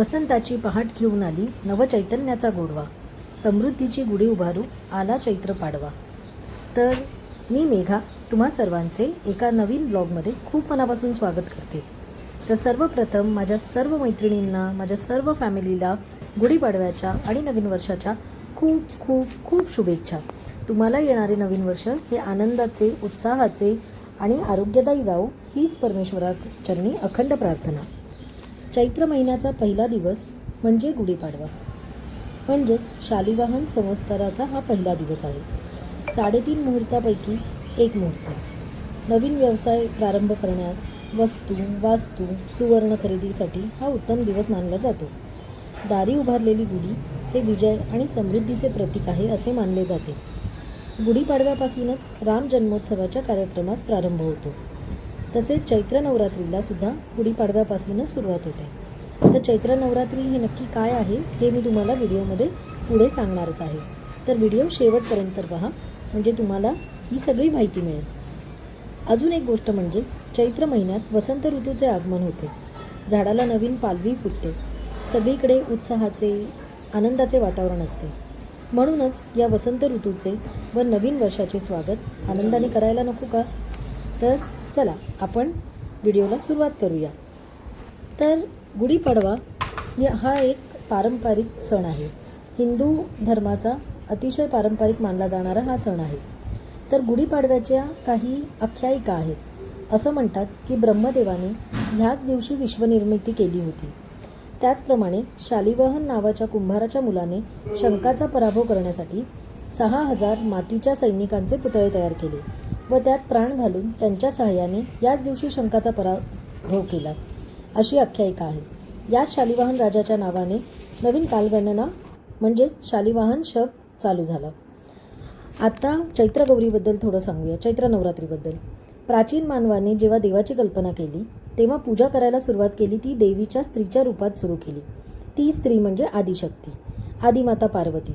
वसंताची पहाट घेऊन आली नवचैतन्याचा गोडवा. समृद्धीची गुढी उभारू आला चैत्र पाडवा. तर मी मेघा तुम्हा सर्वांचे एका नवीन ब्लॉगमध्ये खूप मनापासून स्वागत करते. तर सर्वप्रथम माझ्या सर्व मैत्रिणींना माझ्या सर्व फॅमिलीला गुढीपाडव्याच्या आणि नवीन वर्षाच्या खूप खूप खूप शुभेच्छा. तुम्हाला येणारे नवीन वर्ष हे आनंदाचे उत्साहाचे आणि आरोग्यदायी जाओ हीच परमेश्वराचरणी अखंड प्रार्थना. चैत्र महिन्याचा पहिला दिवस म्हणजे गुढीपाडवा. म्हणजेच शालिवाहन संवत्सराचा हा पहिला दिवस आहे. साडेतीन मुहूर्तापैकी एक मुहूर्त. नवीन व्यवसाय प्रारंभ करण्यास वस्तू वास्तू सुवर्ण खरेदीसाठी हा उत्तम दिवस मानला जातो. दारी उभारलेली गुढी हे विजय आणि समृद्धीचे प्रतीक आहे असे मानले जाते. गुढीपाडव्यापासूनच राम जन्मोत्सवाच्या कार्यक्रमास प्रारंभ होतो. तसेच चैत्र नवरात्रीला सुद्धा गुढीपाडव्यापासूनच सुरुवात होते. तर चैत्र नवरात्री हे नक्की काय आहे हे मी तुम्हाला व्हिडिओमध्ये पुढे सांगणारच आहे. तर व्हिडिओ शेवटपर्यंत पहा म्हणजे तुम्हाला ही सगळी माहिती मिळेल. अजून एक गोष्ट म्हणजे चैत्र महिन्यात वसंत ऋतूचे आगमन होते. झाडाला नवीन पालवी फुटते. सगळीकडे उत्साहाचे आनंदाचे वातावरण असते. म्हणूनच या वसंत ऋतूचे व नवीन वर्षाचे स्वागत आनंदाने करायला नको का? तर चला आपण व्हिडिओला सुरुवात करूया. तर गुढीपाडवा या- हा एक पारंपरिक सण आहे. हिंदू धर्माचा अतिशय पारंपरिक मानला जाणारा हा सण आहे. तर गुढीपाडव्याच्या काही आख्यायिका आहेत. असं म्हणतात की ब्रह्मदेवाने ह्याच दिवशी विश्वनिर्मिती केली होती. त्याचप्रमाणे शालिवाहन नावाच्या कुंभाराच्या मुलाने शंकाचा पराभव करण्यासाठी सहा हजार मातीच्या सैनिकांचे पुतळे तयार केले. व त्यात प्राण घालून त्यांच्या सहाय्याने याच दिवशी शंकाचा पराभव केला. अशी आख्यायिका आहे. याच शालिवाहन राजाच्या नावाने नवीन कालगणना म्हणजे शालिवाहन शक चालू झाला. आता चैत्रगौरीबद्दल थोडं सांगूया. चैत्र नवरात्रीबद्दल प्राचीन मानवाने जेव्हा देवाची कल्पना केली तेव्हा पूजा करायला सुरुवात केली ती देवीच्या स्त्रीच्या रूपात सुरू केली. ती स्त्री म्हणजे आदिशक्ती आदिमाता पार्वती.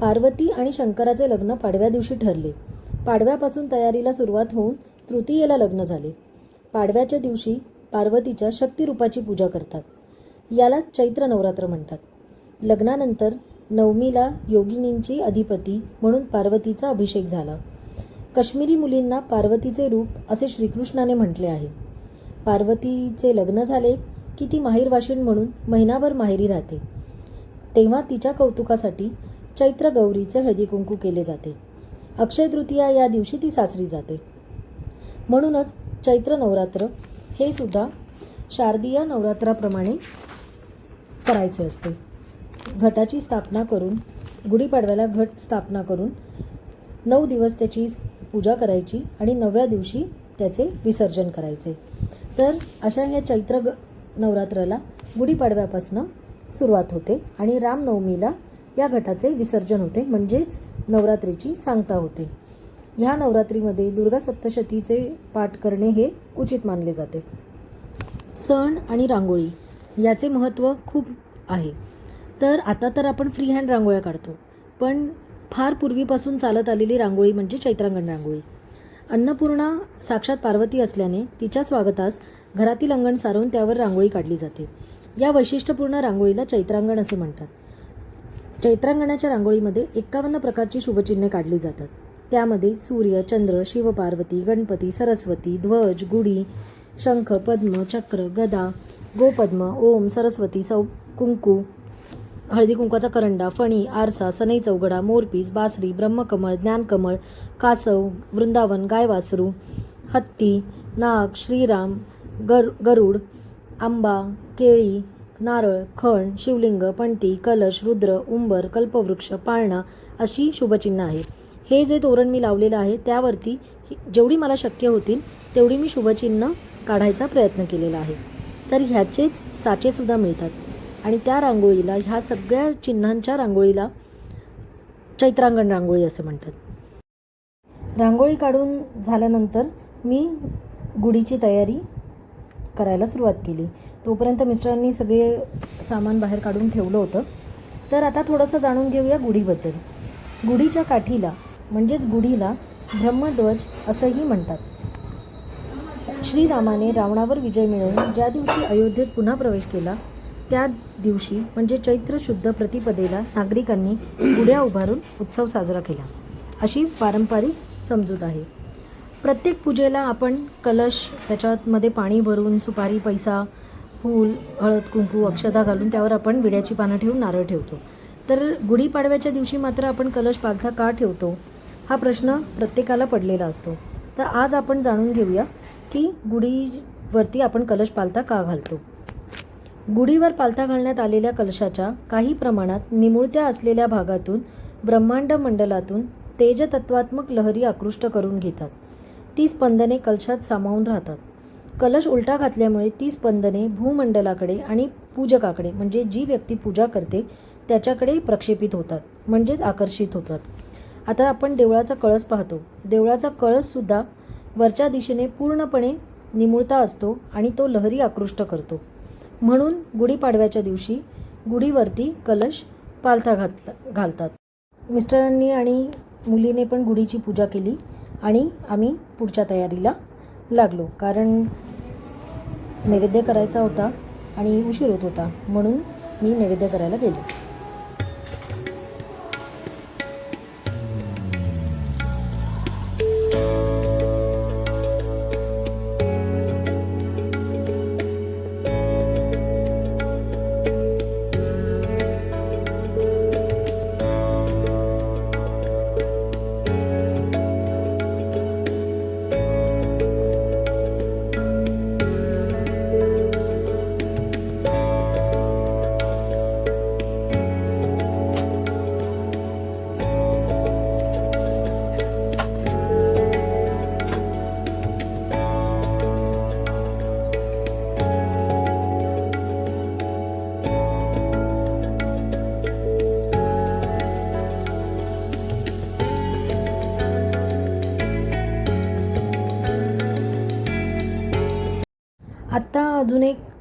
पार्वती आणि शंकराचे लग्न पाडव्या दिवशी ठरले. पाडव्यापासून तयारीला सुरुवात होऊन तृतीयेला लग्न झाले. पाडव्याच्या दिवशी पार्वतीच्या शक्तिरूपाची पूजा करतात. याला चैत्र नवरात्र म्हणतात. लग्नानंतर नवमीला योगिनींची अधिपती म्हणून पार्वतीचा अभिषेक झाला. काश्मीरी मुलींना पार्वतीचे रूप असे श्रीकृष्णाने म्हटले आहे. पार्वतीचे लग्न झाले की ती माहीरवाशीण म्हणून महिनाभर माहेरी राहते. तेव्हा तिच्या कौतुकासाठी चैत्र गौरीचे हळदी कुंकू केले जाते. अक्षय तृतीया या दिवशी ती सासरी जाते. म्हणूनच चैत्र नवरात्र हे सुद्धा शारदीय नवरात्राप्रमाणे करायचे असते. घटाची स्थापना करून गुढीपाडव्याला घट स्थापना करून नऊ दिवस त्याची पूजा करायची आणि नवव्या दिवशी त्याचे विसर्जन करायचे. तर अशा ह्या चैत्र ग नवरात्राला गुढीपाडव्यापासनं सुरुवात होते आणि रामनवमीला या घटाचे विसर्जन होते. म्हणजेच नवरात्रीची सांगता होते. ह्या नवरात्रीमध्ये दुर्गा सप्तशतीचे पाठ करणे हे उचित मानले जाते. सण आणि रांगोळी याचे महत्त्व खूप आहे. तर आता तर आपण फ्री हँड रांगोळ्या काढतो. पण फार पूर्वीपासून चालत आलेली रांगोळी म्हणजे चैत्रांगण रांगोळी. अन्नपूर्णा साक्षात पार्वती असल्याने तिच्या स्वागतास घरातील अंगण सारवून त्यावर रांगोळी काढली जाते. या वैशिष्ट्यपूर्ण रांगोळीला चैत्रांगण असे म्हणतात. चैत्रांगणाच्या रांगोळीमध्ये एकावन्न प्रकारची शुभचिन्हे काढली जातात. त्यामध्ये सूर्य चंद्र शिवपार्वती गणपती सरस्वती ध्वज गुढी शंख पद्म चक्र गदा गोपद्म ओम सरस्वती सौ कुंकू हळदी कुंकाचा करंडा फणी आरसा सनई चौगडा मोरपीस बासरी ब्रह्मकमळ ज्ञानकमळ कासव वृंदावन गायवासरू हत्ती नाग श्रीराम गर गरुड आंबा केळी नारळ खण शिवलिंग पणती कलश रुद्र उंबर कल्पवृक्ष पाळणा अशी शुभचिन्ह आहेत. हे जे तोरण मी लावलेलं आहे त्यावरती जेवढी मला शक्य होतील तेवढी मी शुभचिन्ह काढायचा प्रयत्न केलेला आहे. तर ह्याचेच साचेसुद्धा मिळतात. आणि त्या रांगोळीला ह्या सगळ्या चिन्हांच्या रांगोळीला चैत्रांगण रांगोळी असं म्हणतात. रांगोळी काढून झाल्यानंतर मी गुढीची तयारी करायला सुरुवात केली. तोपर्यंत मिस्टरांनी सगळे सामान बाहेर काढून ठेवलं होतं. तर आता थोडंसं जाणून घेऊया गुढीबद्दल. गुढीच्या काठीला म्हणजेच गुढीला ब्रह्मध्वज असंही म्हणतात. श्रीरामाने रावणावर विजय मिळवून ज्या दिवशी अयोध्येत पुन्हा प्रवेश केला त्या दिवशी म्हणजे चैत्र शुद्ध प्रतिपदेला नागरिकांनी गुढ्या उभारून उत्सव साजरा केला. अशी पारंपरिक समजूत आहे. प्रत्येक पूजेला आपण कलश त्याच्यामध्ये पाणी भरून सुपारी पैसा फूल हळद कुंकू अक्षता घालून त्यावर आपण विड्याची पानं ठेवून नारळ ठेवतो. तर गुढीपाडव्याच्या दिवशी मात्र आपण कलश पालथा का ठेवतो? हा प्रश्न प्रत्येकाला पडलेला असतो. तर आज आपण जाणून घेऊया की गुढीवरती आपण कलश पालथा का घालतो? गुढीवर पालथा घालण्यात आलेल्या कलशाच्या काही प्रमाणात निमुळत्या असलेल्या भागातून ब्रह्मांड मंडलातून तेजतत्वात्मक लहरी आकृष्ट करून घेतात. ती स्पंदने कलशात सामावून राहतात. कलश उलटा घातल्यामुळे ती स्पंदने भूमंडलाकडे आणि पूजकाकडे म्हणजे जी व्यक्ती पूजा करते त्याच्याकडे प्रक्षेपित होतात म्हणजेच आकर्षित होतात. आता आपण देवळाचा कळस पाहतो. देवळाचा कळससुद्धा वरच्या दिशेने पूर्णपणे निमुळता असतो आणि तो लहरी आकृष्ट करतो. म्हणून गुढीपाडव्याच्या दिवशी गुढीवरती कलश पालथा घातला घालतात. मिस्टरांनी आणि मुलीने पण गुढीची पूजा केली. आणि आम्ही पुढच्या तयारीला लागलो. कारण नैवेद्य करायचा होता आणि उशीर होत होता म्हणून मी नैवेद्य करायला गेलो.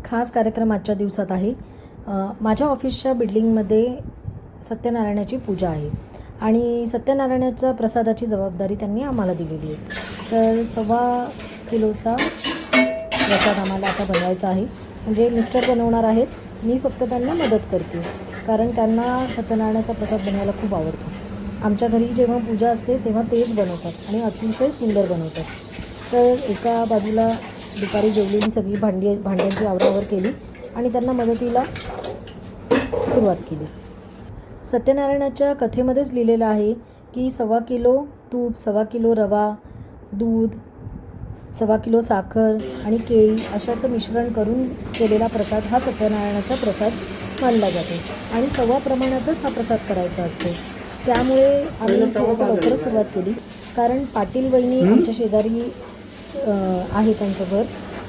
खास कार्यक्रम आजच्या दिवसात आहे. माझ्या ऑफिसच्या बिल्डिंगमध्ये सत्यनारायणाची पूजा आहे. आणि सत्यनारायणाच्या प्रसादाची जबाबदारी त्यांनी आम्हाला दिलेली आहे. तर सव्वा किलोचा प्रसाद आम्हाला आता बनवायचा आहे. म्हणजे मिस्टर बनवणार आहेत. मी फक्त त्यांना मदत करते. कारण त्यांना सत्यनारायणाचा प्रसाद बनवायला खूप आवडतो. आमच्या घरी जेव्हा पूजा असते तेव्हा तेच बनवतात आणि अतिशय सुंदर बनवतात. तर एका बाजूला दुपारी जेवलेली सगळी भांडी भांड्यांची आवरावर केली आणि त्यांना मदतीला सुरुवात केली. सत्यनारायणाच्या कथेमध्येच लिहिलेलं आहे की सव्वा किलो तूप सव्वा किलो रवा दूध सव्वा किलो साखर आणि केळी अशाचं मिश्रण करून केलेला प्रसाद हा सत्यनारायणाचा प्रसाद मानला जातो आणि सव्वा प्रमाणातच हा प्रसाद करायचा असतो. त्यामुळे आम्ही थोडंसं लवकरच सुरुवात केली. कारण पाटील वहिनी आमच्या शेजारी आहे त्यांचं घर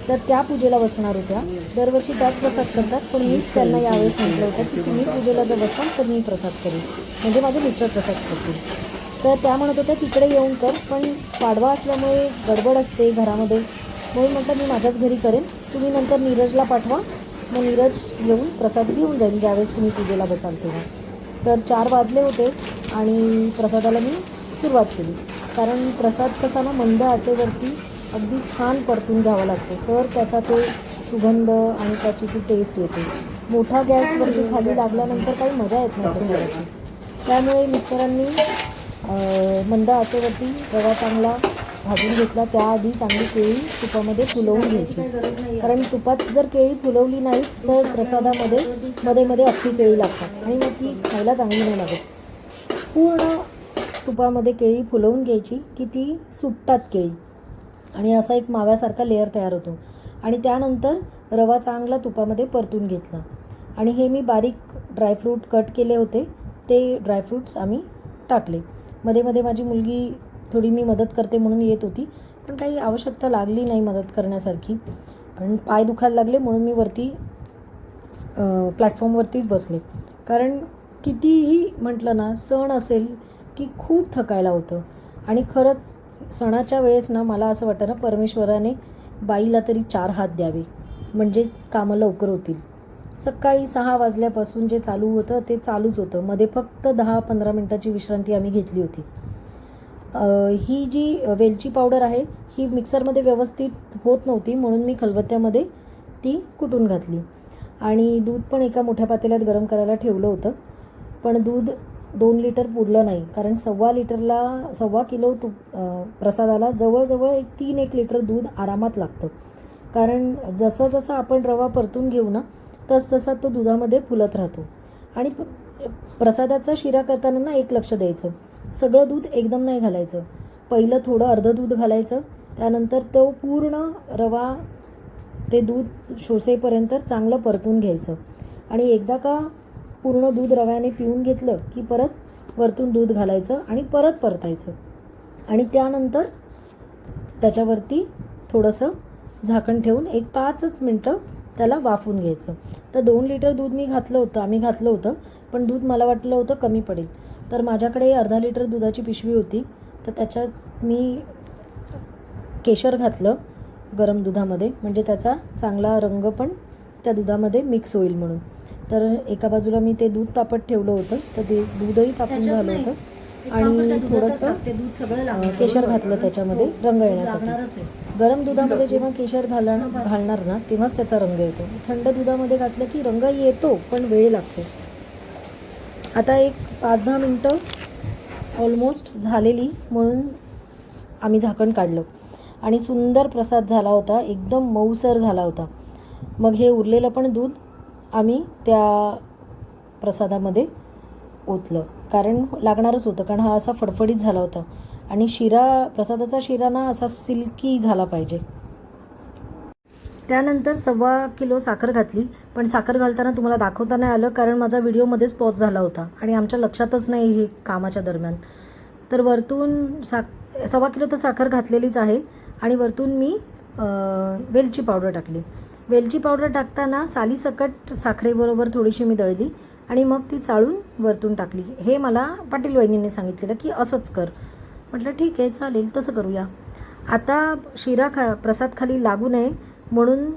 तर त्या पूजेला बसणार होत्या. दरवर्षी त्याच प्रसाद करतात. पण मी त्यांना यावेळेस म्हटलं होतं की तुम्ही पूजेला जर बसाल तर मी प्रसाद करेन. म्हणजे माझे मिस्टर प्रसाद करतील. तर त्या म्हणत होत्या तिकडे येऊन कर पण पाडवा असल्यामुळे गडबड असते घरामध्ये. म्हणून म्हटलं मी माझ्याच घरी करेन. तुम्ही नंतर नीरजला पाठवा. मग नीरज येऊन प्रसाद घेऊन जाईल ज्यावेळेस तुम्ही पूजेला बसाल तेव्हा. तर चार वाजले होते आणि प्रसादाला मी सुरुवात केली. कारण प्रसाद कसा ना मंद आचेवरती अगदी छान परतून घ्यावा लागतो. तर त्याचा ते सुगंध आणि त्याची ती टेस्ट येते. मोठा गॅसवरती खाली लागल्यानंतर काही मजा येत नाही प्रसादाची त्यामुळे मिस्टरांनी मंद आचेवरती रवा चांगला भाजून घेतला. त्याआधी चांगली केळी तुपामध्ये फुलवून घ्यायची. कारण तुपात जर केळी फुलवली नाही तर प्रसादामध्ये मध्ये मध्ये अख्खी केळी लागतात. आणि मग ती खायला चांगली नाही लागत. पूर्ण तुपामध्ये केळी फुलवून घ्यायची की ती सुटतात केळी. आणि असा एक माव्यासारखा लेअर तयार होतो. आणि त्यानंतर रवा चांगला तुपामध्ये परतून घेतला. आणि हे मी बारीक ड्रायफ्रूट कट केले होते. ते ड्रायफ्रूट्स आम्ही टाकले. मध्ये मध्ये माझी मुलगी थोडी मी मदत करते म्हणून येत होती. पण काही आवश्यकता लागली नाही मदत करण्यासारखी. पण पाय दुखायला लागले म्हणून मी वरती प्लॅटफॉर्मवरतीच बसले. कारण कितीही म्हटलं ना सण असेल की खूप थकायला होतं. आणि खरंच सणाच्या वेळेस ना मला असं वाटतं ना परमेश्वराने बाईला तरी चार हात द्यावे. म्हणजे कामं लवकर होतील. सकाळी सहा वाजल्यापासून जे चालू होतं ते चालूच होतं. मध्ये फक्त दहा पंधरा मिनटाची विश्रांती आम्ही घेतली होती. ही जी वेलची पावडर आहे ही मिक्सरमध्ये व्यवस्थित होत नव्हती म्हणून मी खलबत्त्यामध्ये ती कुटून घातली. आणि दूध पण एका मोठ्या पातेल्यात गरम करायला ठेवलं होतं. पण दूध दोन लिटर पुरलं नाही. कारण सव्वा लिटरला सव्वा किलो तूप प्रसादाला जवळजवळ एक तीन एक लिटर दूध आरामात लागतं. कारण जसं जसं आपण रवा परतून घेऊ ना तस तसा तो दुधामध्ये फुलत राहतो. आणि प्रसादाचा शिरा करताना ना एक लक्ष द्यायचं. सगळं दूध एकदम नाही घालायचं. पहिलं थोडं अर्धं दूध घालायचं. त्यानंतर तो पूर्ण रवा ते दूध शोषेपर्यंत चांगलं परतून घ्यायचं. आणि एकदा का पूर्ण दूध रव्याने पिऊन घेतलं की परत वरतून दूध घालायचं आणि परत परतायचं. आणि त्यानंतर त्याच्यावरती थोडंसं झाकण ठेवून एक पाचच मिनटं त्याला वाफून घ्यायचं. तर दोन लिटर दूध मी घातलं होतं आम्ही घातलं होतं पण दूध मला वाटलं होतं कमी पडेल. तर माझ्याकडे अर्धा लिटर दुधाची पिशवी होती तर त्याच्यात मी केशर घातलं गरम दुधामध्ये म्हणजे त्याचा चांगला रंग पण त्या दुधामध्ये मिक्स होईल म्हणून. तर एका बाजूला मी ते दूध तापत ठेवलं होतं तर ते दूधही तापून झालं होतं. आणि थोडंसं दूध सगळं अं, केशर घातलं त्याच्यामध्ये रंग येण्यासाठी. गरम दुधामध्ये जेव्हा केशर घालण घालणार ना तेव्हाच त्याचा रंग येतो. थंड दुधामध्ये घातलं की रंग येतो पण वेळ लागतो. आता एक पाच दहा मिनटं ऑलमोस्ट झालेली म्हणून आम्ही झाकण काढलं. आणि सुंदर प्रसाद झाला होता एकदम मऊसर झाला होता. मग हे उरलेलं पण दूध आम्ही त्या प्रसादामध्ये ओतलं. कारण लागणारच होतं कारण हा असा फडफडीत झाला होता. आणि शिरा प्रसादाचा शिरा ना असा सिल्की झाला पाहिजे. त्यानंतर सव्वा किलो साखर घातली. पण साखर घालताना तुम्हाला दाखवता नाही आलं कारण माझा व्हिडिओमध्येच पॉज झाला होता. आणि आमच्या लक्षातच नाही हे कामाच्या दरम्यान. तर वरतून साख सव्वा किलो तर साखर घातलेलीच आहे. आणि वरतून मी वेलची पावडर टाकली. वेलची पावडर टाकताना सालीसकट साखरेबरोबर थोडीशी मी दळली आणि मग ती चाळून वरतून टाकली. हे मला पाटील वहिनींनी सांगितलेलं की असंच कर. म्हटलं ठीक आहे चालेल तसं करूया. आता शिरा खा प्रसाद खाली लागू नये म्हणून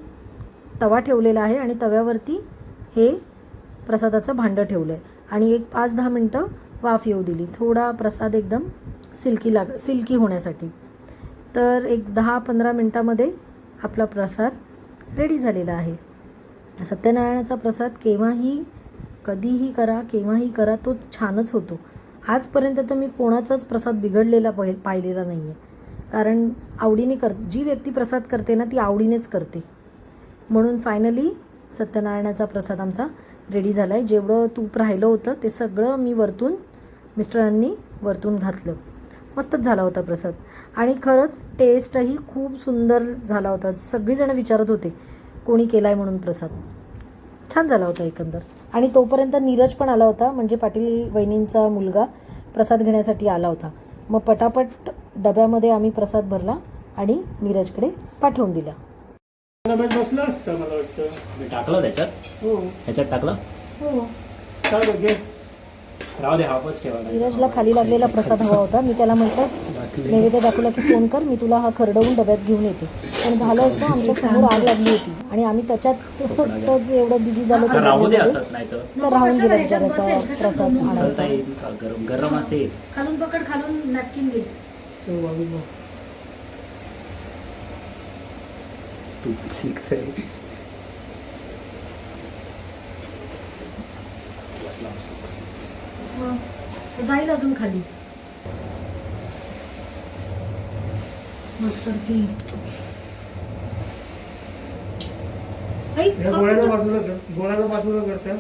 तवा ठेवलेला आहे आणि तव्यावरती हे प्रसादाचं भांडं ठेवलं आहे आणि एक पाच दहा मिनटं वाफ येऊ दिली. थोडा प्रसाद एकदम सिल्की लाग सिल्की होण्यासाठी. तर एक दहा पंधरा मिनटामध्ये आपला प्रसाद रेडी झालेला आहे. सत्यनारायणाचा प्रसाद केव्हाही कधीही करा केव्हाही करा तो छानच होतो. आजपर्यंत तर मी कोणाचाच प्रसाद बिघडलेला पाहि पाहिलेला नाही आहे कारण आवडीने कर जी व्यक्ती प्रसाद करते ना ती आवडीनेच करते. म्हणून फायनली सत्यनारायणाचा प्रसाद आमचा रेडी झाला आहे जेवढं तूप राहिलं होतं ते सगळं मी वरतून मिस्टरांनी वरतून घातलं. मस्तच झाला होता प्रसाद. आणि खरंच टेस्टही खूप सुंदर झाला होता. सगळीजणं विचारत होते कोणी केला आहे म्हणून प्रसाद? छान झाला होता एकंदर. आणि तोपर्यंत नीरज पण आला होता म्हणजे पाटील वहिनींचा मुलगा प्रसाद घेण्यासाठी आला होता. मग पटापट डब्यामध्ये आम्ही प्रसाद भरला आणि नीरजकडे पाठवून दिला. डब्यात बसलं असतं मला वाटतं. मी टाकलं त्याच्यात? हो. ह्याच्यात टाकलं? हो. काय बघे राहू दे हाफच ठेवा. नीरजला खाली लागलेला प्रसाद हवा होता. मी त्याला म्हटलं नैवेद्य दाखवला की फोन कर मी तुला हा खरडवून डब्यात घेऊन येते. पण झालं असतं आमच्यासमोर आग लागली होती. आणि आम्ही त्याच्यातच एवढं बिझी झालो तर राहू दे त्याच्यामध्ये. असंच नाही तर. तर राहून गेला बिचाराचा प्रसाद आणायचा. गरम गरम असेल. खालून पकड खालून नॅपकिन घे. तू शिकतंय. बसला बसला बसला. जाईल अजून खाली. मस्त या गोळ्याला बाजूला कर गोळ्याला बाजूला करत्या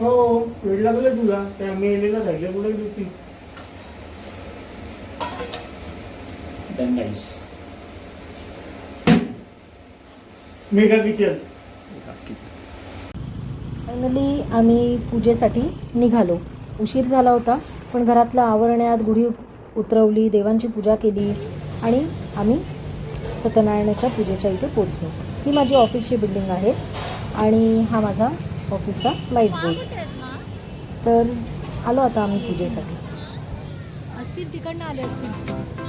हो. वेळ लागलं तुला. त्या मेलेला राहिल्या कुठे होती? Mega kitchen. फायनली आम्ही पूजेसाठी निघालो. उशीर झाला होता पण घरातलं आवरण्यात गुढी उतरवली देवांची पूजा केली आणि आम्ही सत्यनारायणाच्या पूजेच्या इथे पोचलो ही माझी ऑफिसची बिल्डिंग आहे आणि हा माझा ऑफिसचा लाइट बोर्ड. तर आलो आता आम्ही पूजेसाठी. असतील तिकडनं आले असतील.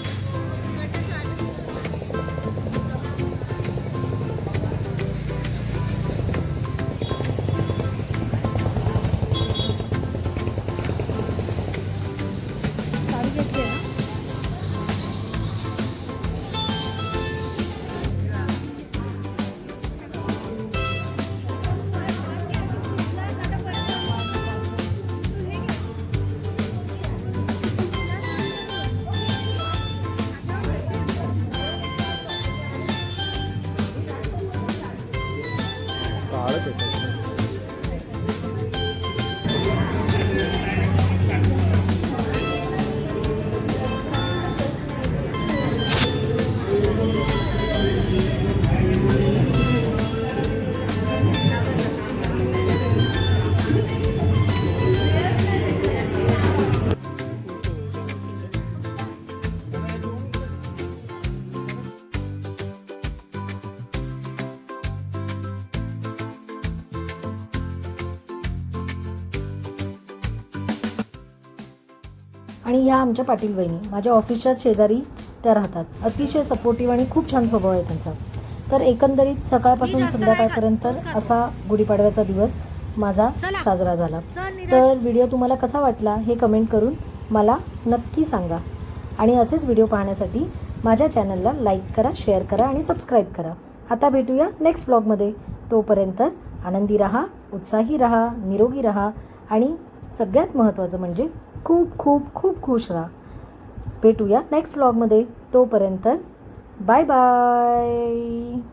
आमच्या पाटील वहिनी माझ्या ऑफिसच्या शेजारी त्या राहतात. अतिशय सपोर्टिव्ह आणि खूप छान स्वभाव आहे त्यांचा. तर एकंदरीत सकाळपासून संध्याकाळपर्यंत असा गुढीपाडव्याचा दिवस माझा साजरा झाला. तर व्हिडिओ तुम्हाला कसा वाटला हे कमेंट करून मला नक्की सांगा. आणि असेच व्हिडिओ पाहण्यासाठी माझ्या चॅनलला लाईक करा शेअर करा आणि सबस्क्राईब करा. आता भेटूया नेक्स्ट ब्लॉगमध्ये तोपर्यंत आनंदी राहा उत्साही राहा निरोगी राहा आणि सगळ्यात महत्त्वाचं म्हणजे खूप खूप खूप खुश राहा. भेटूया नेक्स्ट ब्लॉगमध्ये तोपर्यंत बाय बाय